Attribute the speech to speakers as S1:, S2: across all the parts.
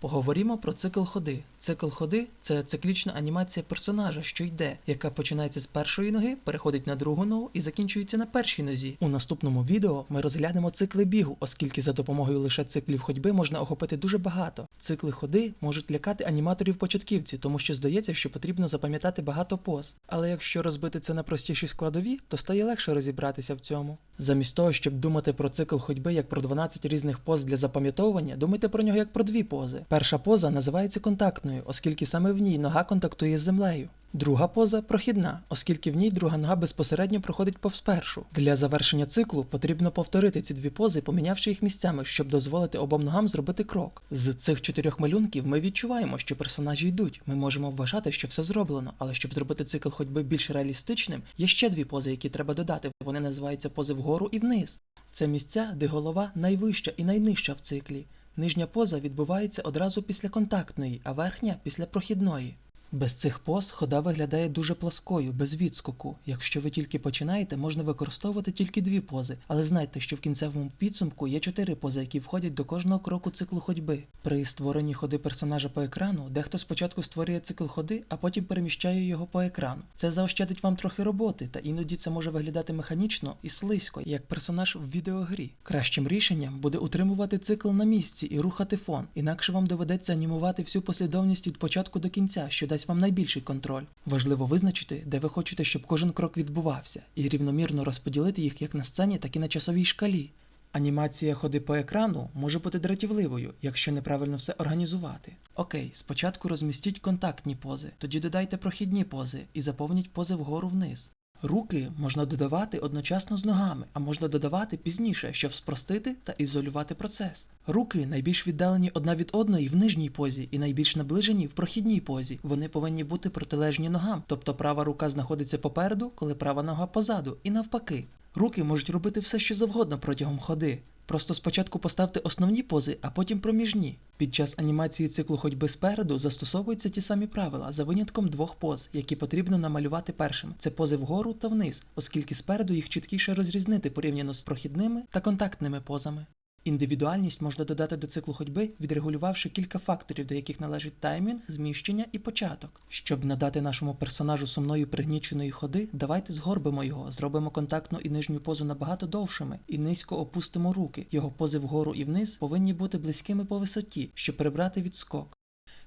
S1: Поговоримо про цикл ходи. Цикл ходи це циклічна анімація персонажа, що йде, яка починається з першої ноги, переходить на другу ногу і закінчується на першій нозі. У наступному відео ми розглянемо цикли бігу, оскільки за допомогою лише циклів ходьби можна охопити дуже багато. Цикли ходи можуть лякати аніматорів-початківці, тому що здається, що потрібно запам'ятати багато поз. Але якщо розбити це на простіші складові, то стає легше розібратися в цьому. Замість того, щоб думати про цикл ходьби як про 12 різних поз для запам'ятовування, думайте про нього як про дві пози. Перша поза називається контактною, оскільки саме в ній нога контактує з землею. Друга поза прохідна, оскільки в ній друга нога безпосередньо проходить повз першу. Для завершення циклу потрібно повторити ці дві пози, помінявши їх місцями, щоб дозволити обом ногам зробити крок. З цих чотирьох малюнків ми відчуваємо, що персонажі йдуть. Ми можемо вважати, що все зроблено, але щоб зробити цикл ходьби більш реалістичним, є ще дві пози, які треба додати. Вони називаються пози вгору і вниз. Це місця, де голова найвища і найнижча в циклі. Нижня поза відбувається одразу після контактної, а верхня після прохідної. Без цих поз хода виглядає дуже пласкою, без відскоку. Якщо ви тільки починаєте, можна використовувати тільки дві пози, але знайте, що в кінцевому підсумку є чотири пози, які входять до кожного кроку циклу ходьби. При створенні ходи персонажа по екрану, дехто спочатку створює цикл ходи, а потім переміщає його по екрану. Це заощадить вам трохи роботи, та іноді це може виглядати механічно і слизько, як персонаж в відеогрі. Кращим рішенням буде утримувати цикл на місці і рухати фон, інакше вам доведеться анімувати всю послідовність від початку до кінця, що дасть вам найбільший контроль. Важливо визначити, де ви хочете, щоб кожен крок відбувався, і рівномірно розподілити їх як на сцені, так і на часовій шкалі. Анімація ходи по екрану може бути дратівливою, якщо неправильно все організувати. Окей, спочатку розмістіть контактні пози, тоді додайте прохідні пози і заповніть пози вгору вниз. Руки можна додавати одночасно з ногами, а можна додавати пізніше, щоб спростити та ізолювати процес. Руки найбільш віддалені одна від одної в нижній позі і найбільш наближені в прохідній позі. Вони повинні бути протилежні ногам, тобто права рука знаходиться попереду, коли права нога позаду, і навпаки. Руки можуть робити все, що завгодно протягом ходи. Просто спочатку поставте основні пози, а потім проміжні. Під час анімації циклу ходьби спереду застосовуються ті самі правила за винятком двох поз, які потрібно намалювати першим. Це пози вгору та вниз, оскільки спереду їх чіткіше розрізнити порівняно з прохідними та контактними позами. Індивідуальність можна додати до циклу ходьби, відрегулювавши кілька факторів, до яких належить таймінг, зміщення і початок. Щоб надати нашому персонажу сумної пригніченої ходи, давайте згорбимо його, зробимо контактну і нижню позу набагато довшими і низько опустимо руки. Його пози вгору і вниз повинні бути близькими по висоті, щоб прибрати відскок.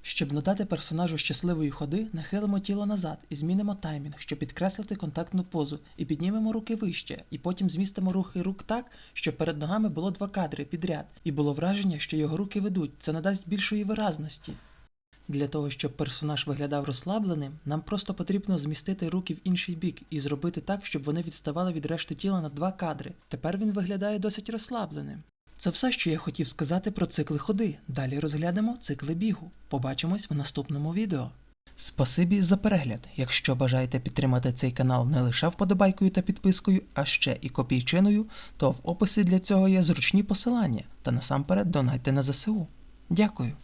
S1: Щоб надати персонажу щасливої ходи, нахилимо тіло назад і змінимо таймінг, щоб підкреслити контактну позу, і піднімемо руки вище, і потім змістимо рухи рук так, щоб перед ногами було два кадри підряд, і було враження, що його руки ведуть. Це надасть більшої виразності. Для того, щоб персонаж виглядав розслабленим, нам просто потрібно змістити руки в інший бік і зробити так, щоб вони відставали від решти тіла на два кадри. Тепер він виглядає досить розслабленим. Це все, що я хотів сказати про цикли ходи. Далі розглянемо цикли бігу. Побачимось в наступному відео. Спасибі за перегляд. Якщо бажаєте підтримати цей канал не лише вподобайкою та підпискою, а ще і копійчиною, то в описі для цього є зручні посилання та насамперед донайте на ЗСУ. Дякую.